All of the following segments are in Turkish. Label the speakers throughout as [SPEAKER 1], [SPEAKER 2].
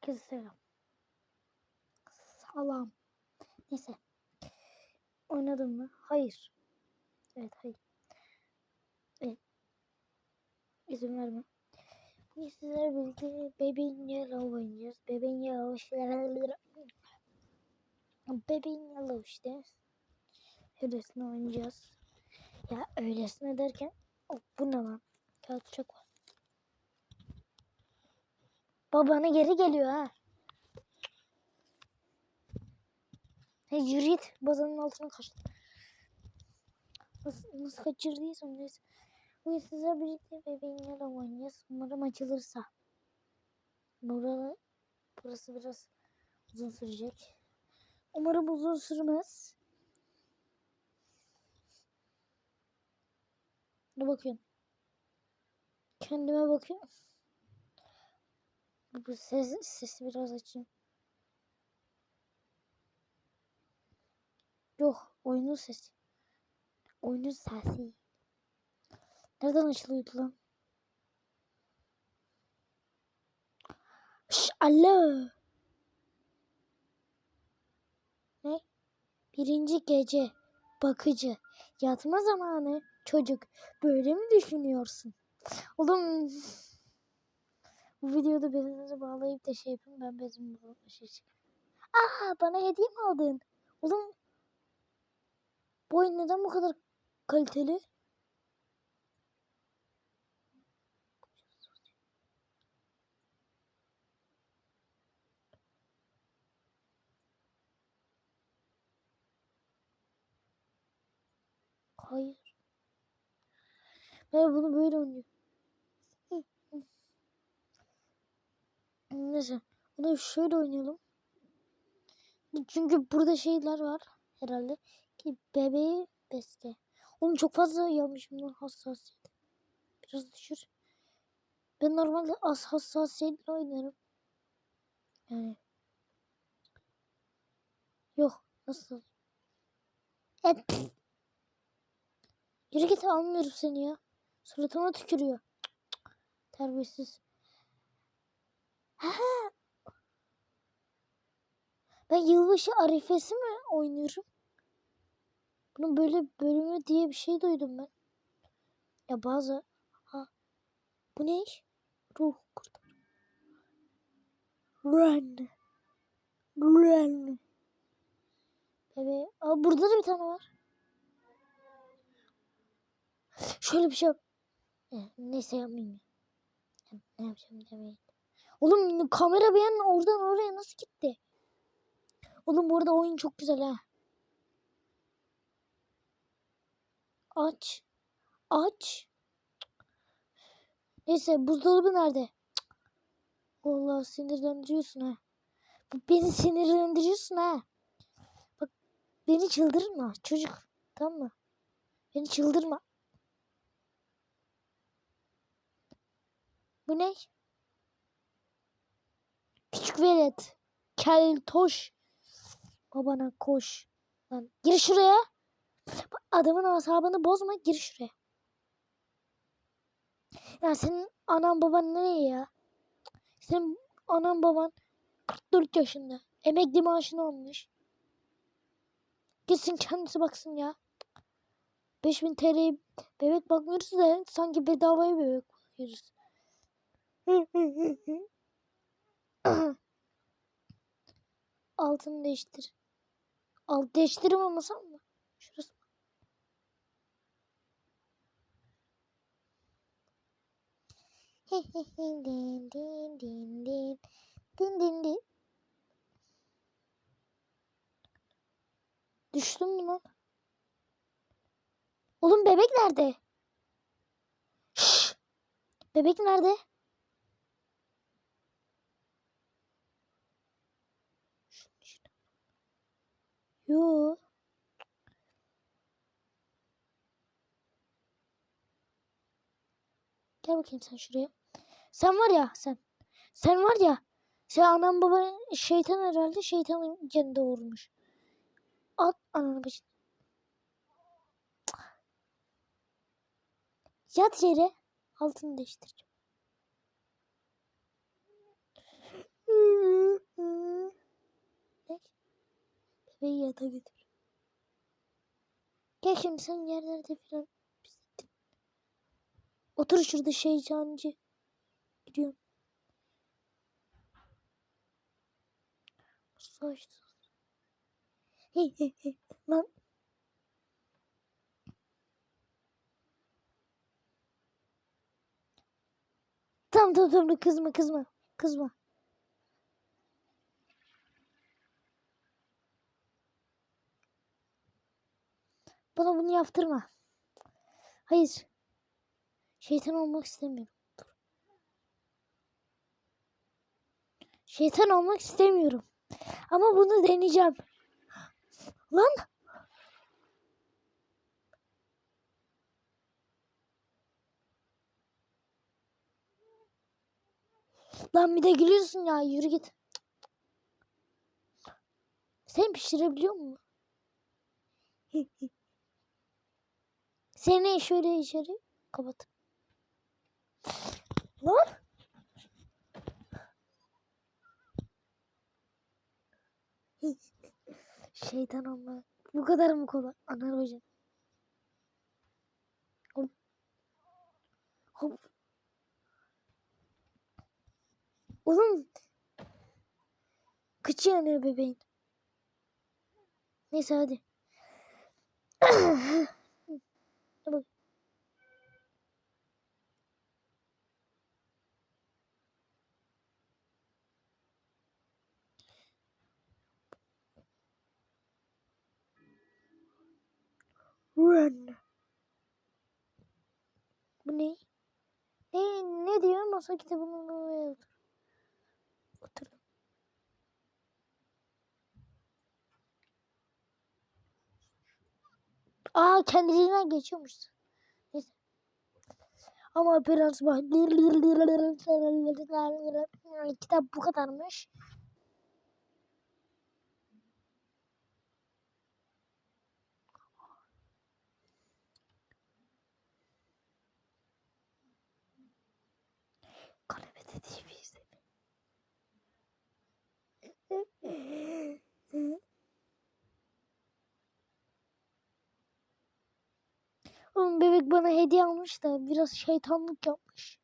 [SPEAKER 1] Herkese selam. Salam. Neyse. Oynadın mı? Hayır. Evet hayır. Evet. İzin verme. Bugün sizlerle birlikte Bebeğin Yellow oynayacağız. Bebeğin Yellow Bebeğin Yellow işte. Öylesine oynayacağız. Ya öylesine derken oh, bu ne lan? Kağıt çok var. Babana geri geliyor ha. Hey yürü git. Bazanın altına kaçtı. Nasıl, nasıl kaçırdıysam neyse. Bugün sizler birlikte bebeğinle de oynayacağız. Umarım açılırsa. Burada, burası biraz uzun sürecek. Umarım uzun sürmez. Ne bakıyorum? Kendime bakıyorum. Bu ses, sesi biraz açayım. Yok oyunun sesi. Oyunun sesi. Nereden açılıyordu lan? Şş, alo. Ne? Birinci gece. Bakıcı. Yatma zamanı. Çocuk. Böyle mi düşünüyorsun? Oğlum. Bu videoda bezinizi bağlayıp da şey yapın. Ben bezimi bağlayıp şey Aa bana hediye mi aldın? Oğlum. Bu oyun neden bu kadar kaliteli? Hayır. Ben bunu böyle oynuyorum. Neyse. Bunu şöyle oynayalım. Çünkü burada şeyler var herhalde. Ki bebeği besle. Oğlum çok fazla yapmışım lan hassasiyet. Biraz düşür. Ben normalde az hassasiyetle oynarım. Yani. Yok. Nasıl? Hep. Yürü git almıyorum seni ya. Suratıma tükürüyor. Terbiyesiz. Ha. Ben yılbaşı arifesi mi oynuyorum? Bunun böyle bölümü diye bir şey duydum ben. Ya bazı... Ha. Bu ne? Ruh kurtar. Run. Run. Bebe. Aa, burada da bir tane var. Şöyle bir şey yap. Eh, Neyse yapmayayım. ya. Ne yapacağım demeyin. Oğlum kamera bir an oradan oraya nasıl gitti? Oğlum bu arada oyun çok güzel ha. Aç. Aç. Neyse buzdolabı nerede? Allah sinirlendiriyorsun ha. Beni sinirlendiriyorsun ha. Bak beni çıldırma çocuk. Tamam mı? Beni çıldırma. Bu ne? Küçük velet. Keltoş. Babana koş. Lan gir şuraya. Adamın asabını bozma gir şuraya. Ya senin anan baban nereye ya? Senin anan baban 44 yaşında. Emekli maaşını almış. Gitsin kendisi baksın ya. 5000 TL'ye bebek bakmıyoruz da sanki bedavaya bebek bakıyoruz. Altını değiştir. Alt değiştirememesem mı? Şurası. din din din din. Din din din. Düştüm mü lan? Oğlum bebek nerede? Şşş. Bebek nerede? Yo. Gel bakayım sen şuraya. Sen var ya sen. Sen var ya. Sen anam baban şeytan herhalde şeytanın canında vurmuş. At ananı başına. Yat yere. Altını değiştireceğim. Bebeği yata götür. Gel şimdi sen yerlerde falan. Otur şurada şeycancı. Gidiyorum. Saç. Hey hey hey. Lan. Tamam tamam tamam kızma kızma. Kızma. Bana bunu yaptırma. Hayır. Şeytan olmak istemiyorum. Şeytan olmak istemiyorum. Ama bunu deneyeceğim. Lan. Lan bir de gülüyorsun ya yürü git. Sen pişirebiliyor musun? Seni şöyle içeri kapat. Lan. Şeytan olma. Bu kadar mı kolay? Anar hocam. Hop. Hop. Oğlum. Kıçı yanıyor bebeğin. Neyse hadi. Bak. Run. Bu ne? Ne, ne diyor? Masa kitabının oraya otur. Oturdum. Aa kendiliğinden geçiyormuş. Neyse. Ama biraz bak. Kitap bu kadarmış. Oğlum bebek bana hediye almış da biraz şeytanlık yapmış.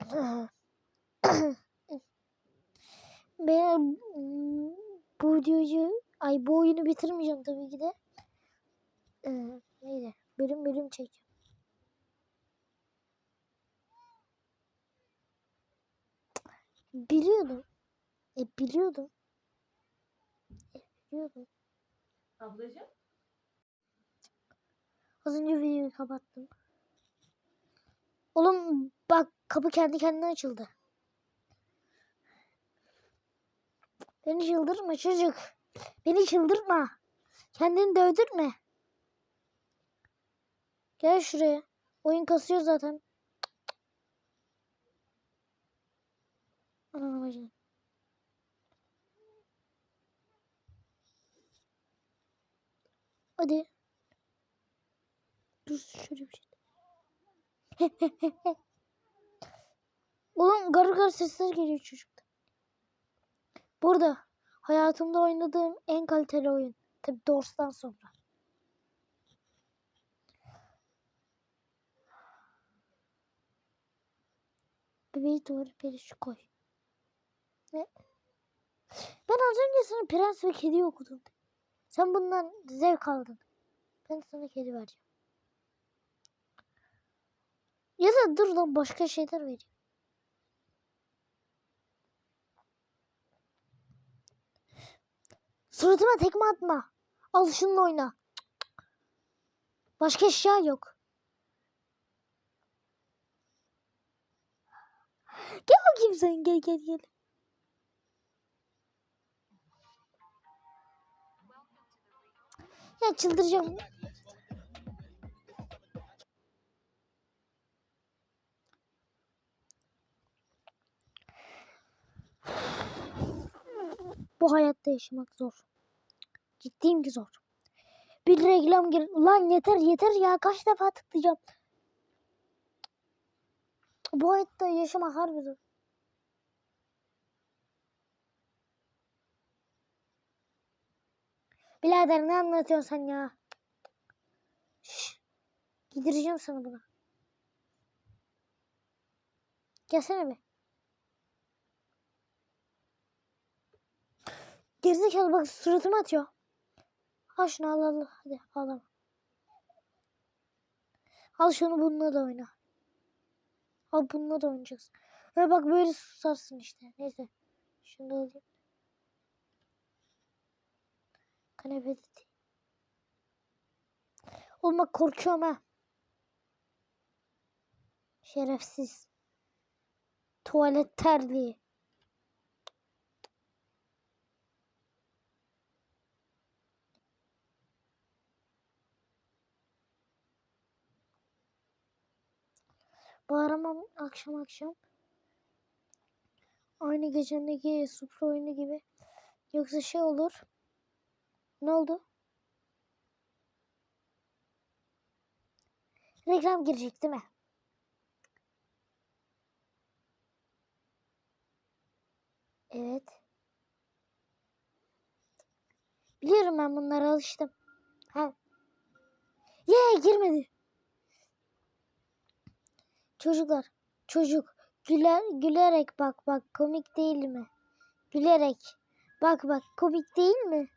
[SPEAKER 1] Ben bu videoyu, ay bu oyunu bitirmeyeceğim tabii ki de. Ee, neydi? Bölüm bölüm çekeceğim. Biliyordum. E biliyordum. E biliyordum.
[SPEAKER 2] Ablacığım.
[SPEAKER 1] Az önce videoyu kapattım. Oğlum bak kapı kendi kendine açıldı. Beni çıldırma çocuk. Beni çıldırtma. Kendini dövdürme. Gel şuraya. Oyun kasıyor zaten. Anam bacım. Hadi. Dur şöyle bir şey. Oğlum garı garı sesler geliyor çocukta. Burada hayatımda oynadığım en kaliteli oyun. Tabi Doors'tan sonra. Bebeği doğru perişi koy. Ne? Ben az önce sana Prens ve Kedi okudum. Sen bundan zevk aldın. Ben sana kedi vereceğim. Ya da dur lan başka şeyler vereyim. Suratıma tekme atma. Al şununla oyna. Başka eşya yok. Gel bakayım sen gel gel gel. Ya çıldıracağım. Bu hayatta yaşamak zor. Ciddiyim ki zor. Bir reklam gir. Lan yeter yeter ya kaç defa tıklayacağım. Bu hayatta yaşamak harbi zor. Birader ne anlatıyorsun sen ya? Şşş. Gidireceğim sana bunu. Gelsene bir. Gerizekalı bak suratıma atıyor. Al şunu al al. Hadi al al. Şunu bununla da oyna. Al bununla da oynayacaksın. Ve bak böyle susarsın işte. Neyse. Şunu da alayım. Kanepede değil. Oğlum bak korkuyorum ha. Şerefsiz. Tuvalet terliği. Bağıramam akşam akşam. Aynı gecendeki Supra oyunu gibi. Yoksa şey olur. Ne oldu? Reklam girecek değil mi? Evet. Biliyorum ben bunlara alıştım. Ha. Ye girmedi. Çocuklar, çocuk güler gülerek bak bak komik değil mi? Gülerek. Bak bak komik değil mi?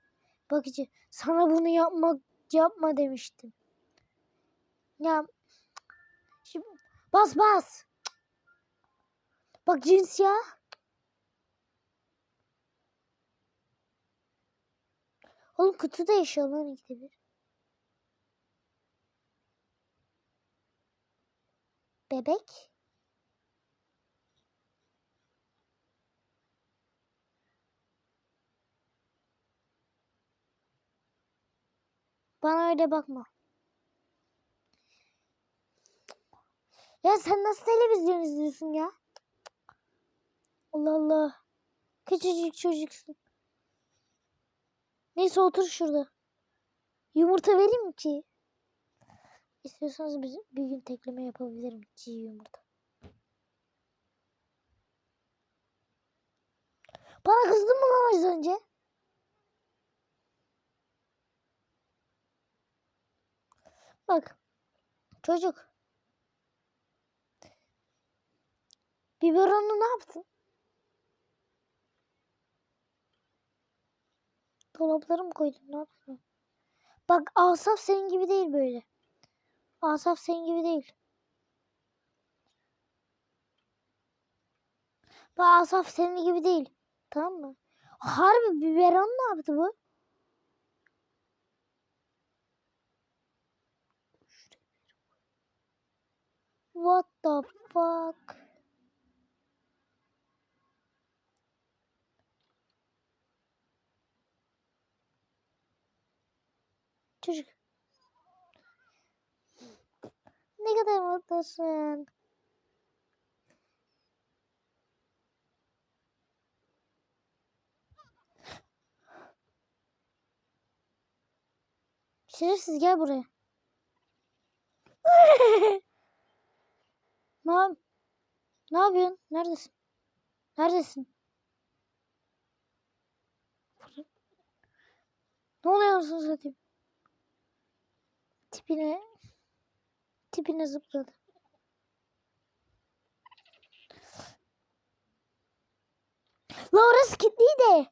[SPEAKER 1] Bakıcı sana bunu yapmak yapma demiştim. Ya şimdi bas bas. Bak cins ya. Oğlum kutuda ikide bir. Bebek. Bana öyle bakma. Ya sen nasıl televizyon izliyorsun ya? Allah Allah. Küçücük çocuksun. Neyse otur şurada. Yumurta vereyim ki? İstiyorsanız biz bir gün tekleme yapabilirim çiğ yumurta. Bana kızdın mı lan az önce? Bak. Çocuk. Biberonu ne yaptın? Dolaplara mı koydun? Ne yaptın? Bak Asaf senin gibi değil böyle. Asaf senin gibi değil. Bak Asaf senin gibi değil. Tamam mı? Harbi biberon ne yaptı bu? What the fuck? Çocuk. Ne kadar mutlusun. Şerefsiz gel buraya. ne? Ne yapıyorsun? Neredesin? Neredesin? Ne oluyor anasını satayım? Tipine tipine zıpladı. La orası kilitliydi.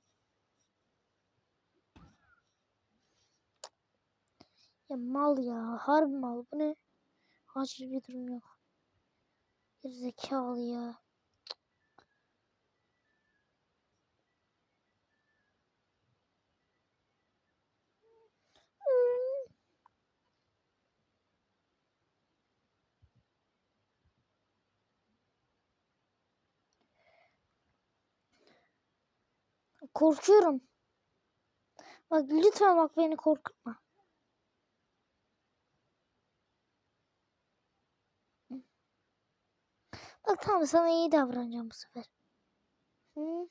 [SPEAKER 1] Ya mal ya. Harbi mal. Bu ne? Acil bir durum yok. Zekalı ya. Korkuyorum. Bak lütfen bak beni korkutma. Bak tamam sana iyi davranacağım bu sefer. Hı?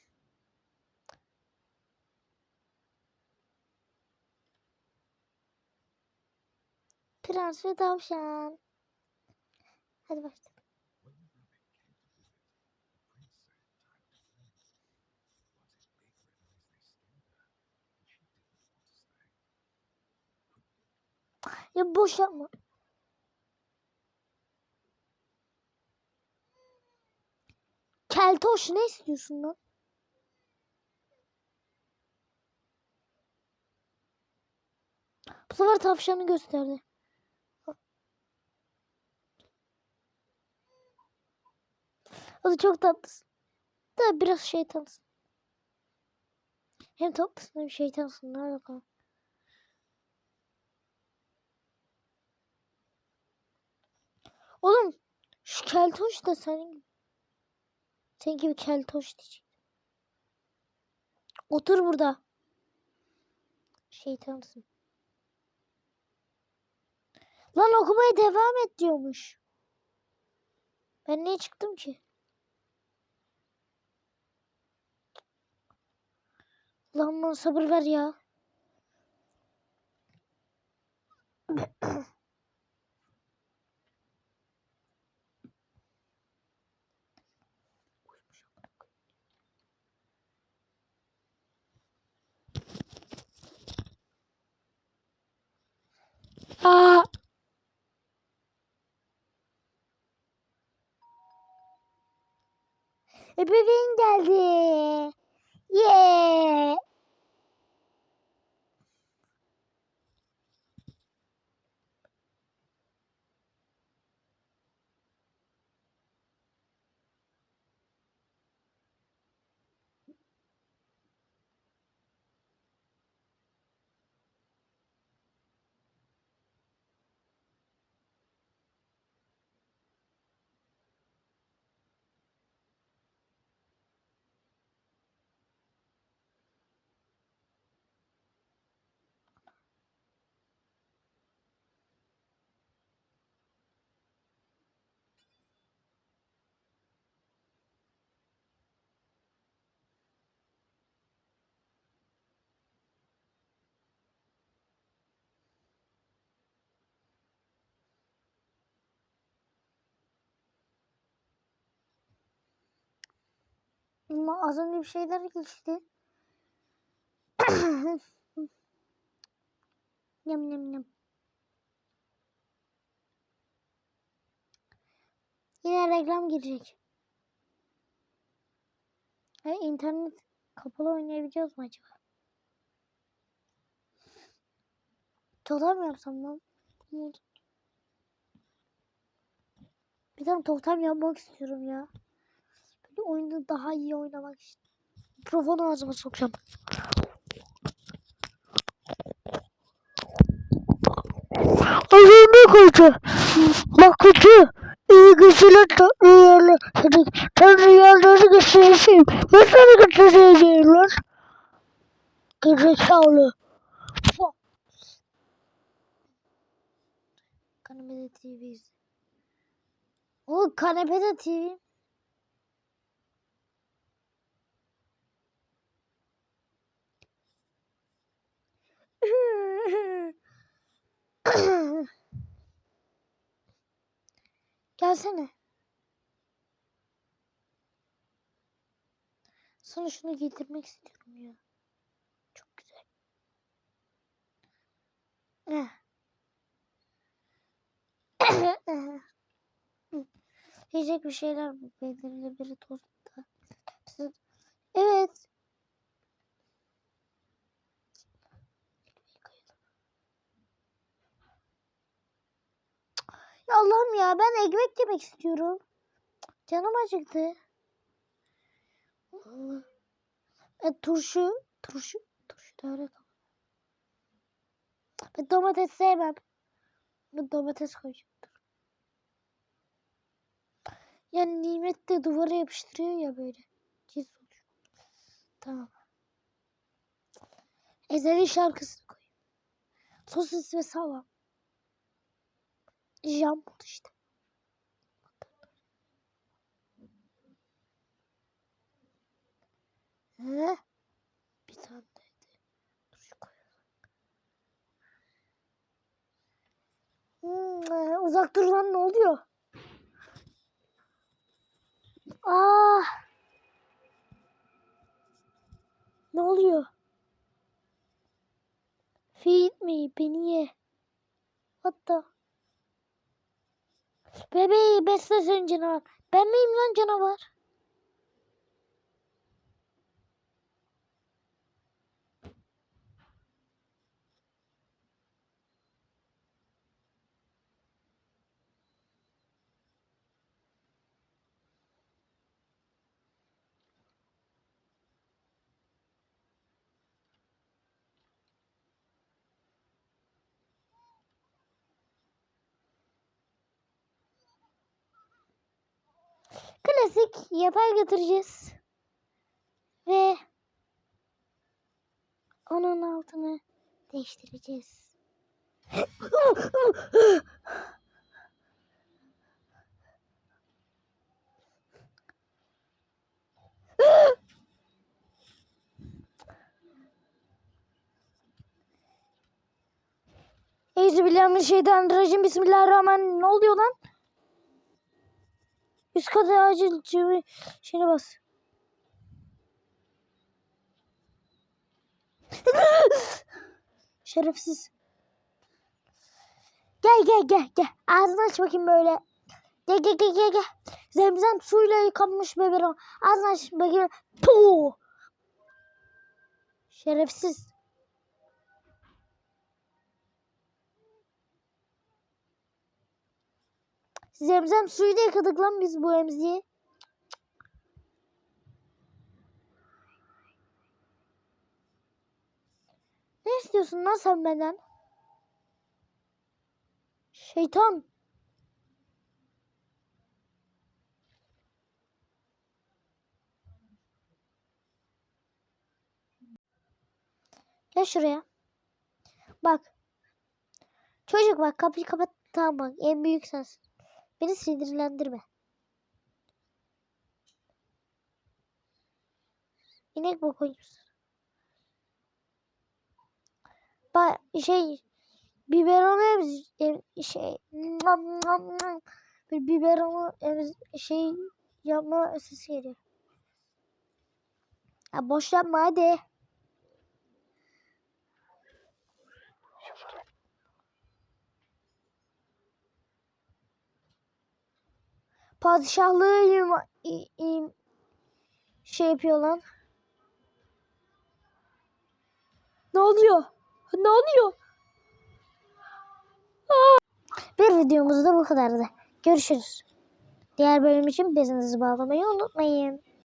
[SPEAKER 1] Prens ve tavşan. Hadi başla. Ya boş yapma. Keltoş ne istiyorsun lan? Bu sefer tavşanı gösterdi. O da çok tatlısın. Da biraz şeytansın. Hem tatlısın hem şeytansın. Ne alaka? Oğlum şu keltoş da senin gibi. Senin gibi keltoş diyecek. Otur burada. Şeytansın. Lan okumaya devam et diyormuş. Ben niye çıktım ki? Lan bana sabır ver ya. Aa. Ebeveyn geldi. Yeah. Ama az önce bir şeyler geçti. yam yam yam. Yine reklam girecek. E, internet kapalı oynayabiliyoruz mu acaba? Totem yapsam lan? Bir tane totem yapmak istiyorum ya. Oyunu daha iyi oynamak için. Mikrofonu ağzıma sokacağım. Ağzına koydu. Bakıcı. İyi geceler tatlı yerler. Hadi tanrı yerleri göstereceğim. Ben sana göstereceğim lan. Gerizekalı. Kanepede TV izle. O kanepede TV. Gelsene. Sana şunu giydirmek istiyorum ya. Çok güzel. Yiyecek bir şeyler bu. Bedenimde biri tostta. Evet. Allah'ım ya ben ekmek yemek istiyorum. Canım acıktı. Allah. E, turşu, turşu, turşu da öyle. Ben domates sevmem. Ben domates koyacağım. Yani nimet de duvara yapıştırıyor ya böyle. Oluyor. Tamam. Ezeli şarkısını koyayım. Sosis ve salam. Jambon işte. He? Bir tane dedi. Dur şu koyalım. Hmm, uzak dur lan ne oluyor? Ah! Ne oluyor? Feed me, beni ye. Hatta. Bebeği beslesin canavar. Ben miyim lan canavar? Klasik yatağa götüreceğiz. Ve onun altını değiştireceğiz. Euzubillahimineşşeytanirracim. Bismillahirrahmanirrahim. Ne oluyor lan? Üst kata acil cimi şeyine bas. Şerefsiz. Gel gel gel gel. Ağzını aç bakayım böyle. Gel gel gel gel gel. Zemzem suyla yıkanmış bebeğim. Ağzını aç bakayım. Puh. Şerefsiz. Zemzem suyu da yıkadık lan biz bu emziği. Ne istiyorsun lan sen benden? Şeytan. Gel şuraya. Bak. Çocuk bak kapıyı kapat. Tamam bak en büyük sensin. Beni sinirlendirme. İnek mi koymuşsun? Ba şey biberonu emz em şey nam nam nam bir biberonu emz şey yapma sesi geliyor. Ya boş yapma hadi. Padişahlığı şey yapıyor lan. Ne oluyor? Ne oluyor? Bir videomuz da bu kadardı. Görüşürüz. Diğer bölüm için bezinizi bağlamayı unutmayın.